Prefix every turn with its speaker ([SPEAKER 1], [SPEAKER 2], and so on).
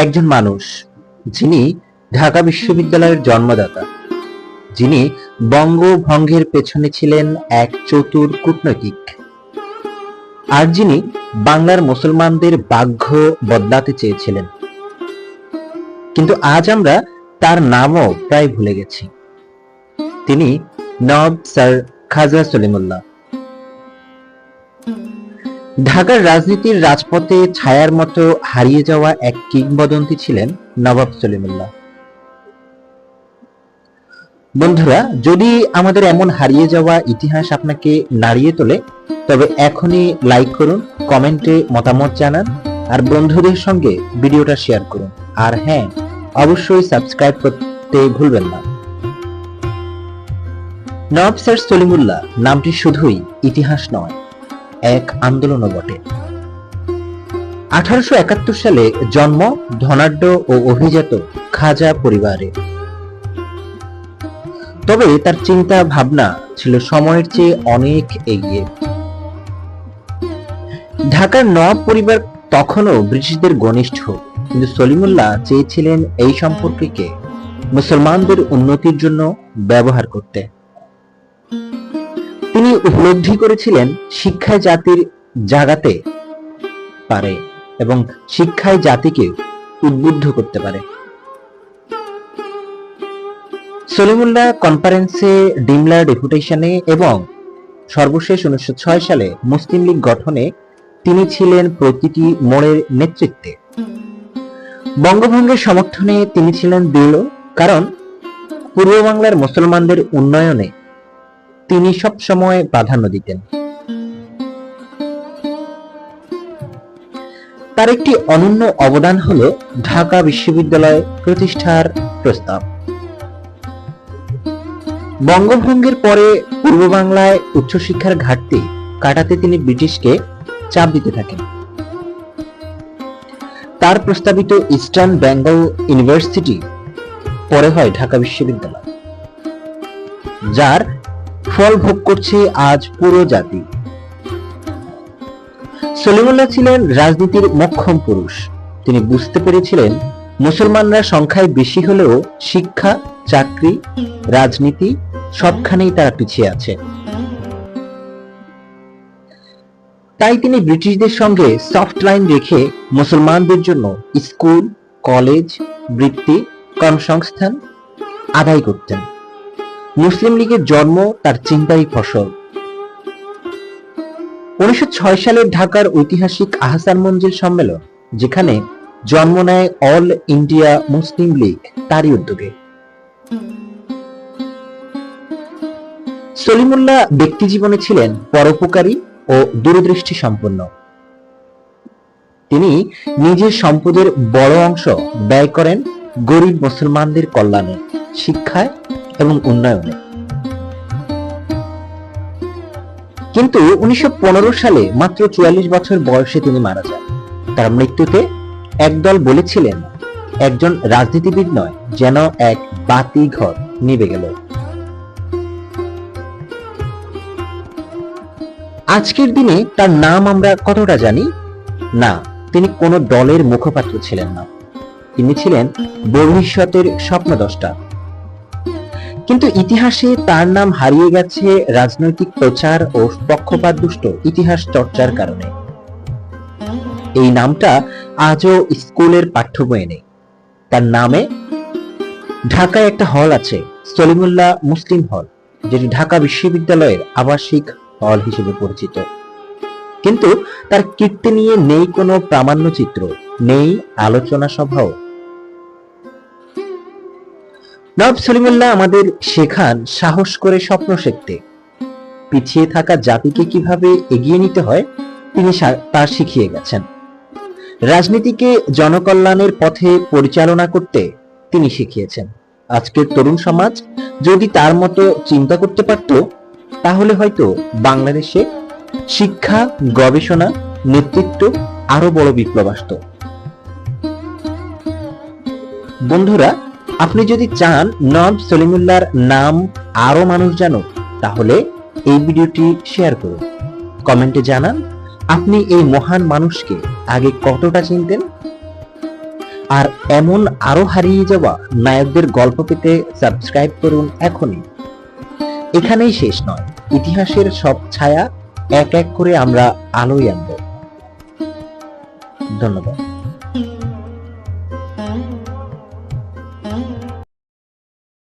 [SPEAKER 1] একজন মানুষ, যিনি ঢাকা বিশ্ববিদ্যালয়ের জন্মদাতা। যিনি বঙ্গভঙ্গের পেছনে ছিলেন এক চতুর কূটনৈতিক। আর যিনি বাংলার মুসলমানদের ভাগ্য বদলাতে চেয়েছিলেন। কিন্তু আজ আমরা তার নামও প্রায় ভুলে গেছি। তিনি নব স্যার খাজা সলিমুল্লাহ। ঢাকার রাজনীতির রাজপথে ছায়ার মতো হারিয়ে যাওয়া এক কিংবদন্তি ছিলেন নবাব সলিমুল্লাহ। বন্ধুরা, যদি আমাদের এমন হারিয়ে যাওয়া ইতিহাস আপনাকে নাড়িয়ে তোলে, তবে এখনই লাইক করুন, কমেন্টে মতামত জানান, আর বন্ধুদের সঙ্গে ভিডিওটা শেয়ার করুন। আর হ্যাঁ অবশ্যই সাবস্ক্রাইব করতে ভুলবেন না। নবাব স্যার সলিমুল্লাহ, নামটি শুধুই ইতিহাস নয় এক আন্দোলনও বটে। আঠারোশো একাত্তর সালে জন্ম ধনাঢ্য ও অভিজাত খাজা পরিবারে। তবে তার চিন্তা ভাবনা ছিল সময়ের চেয়ে অনেক এগিয়ে। ঢাকার নবাব পরিবার তখনও ব্রিটিশদের ঘনিষ্ঠ, কিন্তু সলিমুল্লাহ চেয়েছিলেন এই সম্পর্ককে মুসলমানদের উন্নতির জন্য ব্যবহার করতে। তিনি উপলব্ধি করেছিলেন শিক্ষায় জাতির জাগাতে পারে এবং শিক্ষায় জাতিকে উদ্বুদ্ধ করতে পারে। সলিমুল্লাহ কনফারেন্সে ডিমলা ডেপুটেশনে এবং সর্বশেষ উনিশশো ছয় সালে মুসলিম লীগ গঠনে তিনি ছিলেন প্রতিটি মোড়ের নেতৃত্বে। বঙ্গভঙ্গের সমর্থনে তিনি ছিলেন দৃঢ়, কারণ পূর্ব বাংলার মুসলমানদের উন্নয়নে তিনি সব সময় প্রাধান্য দিতেন। তার একটি অনন্য অবদান হল ঢাকা বিশ্ববিদ্যালয় প্রতিষ্ঠার প্রস্তাব। বঙ্গভঙ্গের পরে পূর্ব বাংলায় উচ্চশিক্ষার ঘাটতি কাটাতে তিনি ব্রিটিশকে চাপ দিতে থাকেন। তার প্রস্তাবিত ইস্টার্ন বেঙ্গল ইউনিভার্সিটি পরে হয় ঢাকা বিশ্ববিদ্যালয়, যার ফল ভোগ করছে আজ পুরো জাতি। সলিমুল্লাহ ছিলেন রাজনীতির মক্ষম পুরুষ। তিনি বুঝতে পেরেছিলেন মুসলমানরা সংখ্যায় বেশি হলেও শিক্ষা, চাকরি, রাজনীতি সবখানেই তারা পিছিয়ে আছে। তাই তিনি ব্রিটিশদের সঙ্গে সফট লাইন রেখে মুসলমানদের জন্য স্কুল, কলেজ, বৃত্তি, কর্মসংস্থান আদায় করতেন। মুসলিম লীগের জন্ম, তার চিন্তারই ফসল। উনিশশো সালের ঢাকার ঐতিহাসিক আহসান মঞ্জিল সম্মেলন, যেখানে জন্ম নেয় অল ইন্ডিয়া মুসলিম লীগ, তারই উদ্যোগে। সলিমুল্লাহ ব্যক্তি জীবনে ছিলেন পরোপকারী ও দূরদৃষ্টি সম্পন্ন। তিনি নিজের সম্পদের বড় অংশ ব্যয় করেন গরিব মুসলমানদের কল্যাণে, শিক্ষায় এবং উন্নয়নে। কিন্তু উনিশশো পনেরো সালে মাত্র চুয়াল্লিশ বছর বয়সে তিনি মারা যান। তার মৃত্যুতে একদল বলেছিলেন, একজন রাজনীতিবিদ নয়, যেন এক বাতি ঘর নিভে গেল। আজকের দিনে তার নাম আমরা কতটা জানি? না, তিনি কোনো দলের মুখপাত্র ছিলেন না। তিনি ছিলেন ভবিষ্যতের স্বপ্নদ্রষ্টা। কিন্তু ইতিহাসে তার নাম হারিয়ে গেছে রাজনৈতিক প্রচার ও পক্ষপাত দুষ্ট ইতিহাস চর্চার কারণে। এই নামটা আজও স্কুলের পাঠ্য বইয়ে নেই তার নামে ঢাকায় একটা হল আছে, সলিমুল্লাহ মুসলিম হল, যেটি ঢাকা বিশ্ববিদ্যালয়ের আবাসিক হল হিসেবে পরিচিত। কিন্তু তার কীর্তি নিয়ে নেই কোনো প্রামাণ্য চিত্র নেই আলোচনা সভাও। নব সলিমুল্লাহ আমাদের শেখান সাহস করে স্বপ্ন শিখতে। পিছিয়ে থাকা জাতিকে কীভাবে এগিয়ে নিতে হয়, তিনি তা শিখিয়ে গেছেন। রাজনীতিকে জনকল্যাণের পথে পরিচালনা করতে তিনি শিখিয়েছেন। আজকের তরুণ সমাজ যদি তার মতো চিন্তা করতে পারত, তাহলে হয়তো বাংলাদেশে শিক্ষা, গবেষণা, নেতৃত্ব আরও বড় বিপ্লব আসতো। বন্ধুরা আপনি যদি চান নব সলিমুল্লাহর নাম আরও মানুষ জানুক, তাহলে এই ভিডিওটি শেয়ার করুন। কমেন্টে জানান, আপনি এই মহান মানুষকে আগে কতটা চিনতেন? আর এমন আরও হারিয়ে যাওয়া নায়কদের গল্প পেতে সাবস্ক্রাইব করুন এখনই। এখানেই শেষ নয়, ইতিহাসের সব ছায়া এক এক করে আমরা আলোয় আনব। ধন্যবাদ।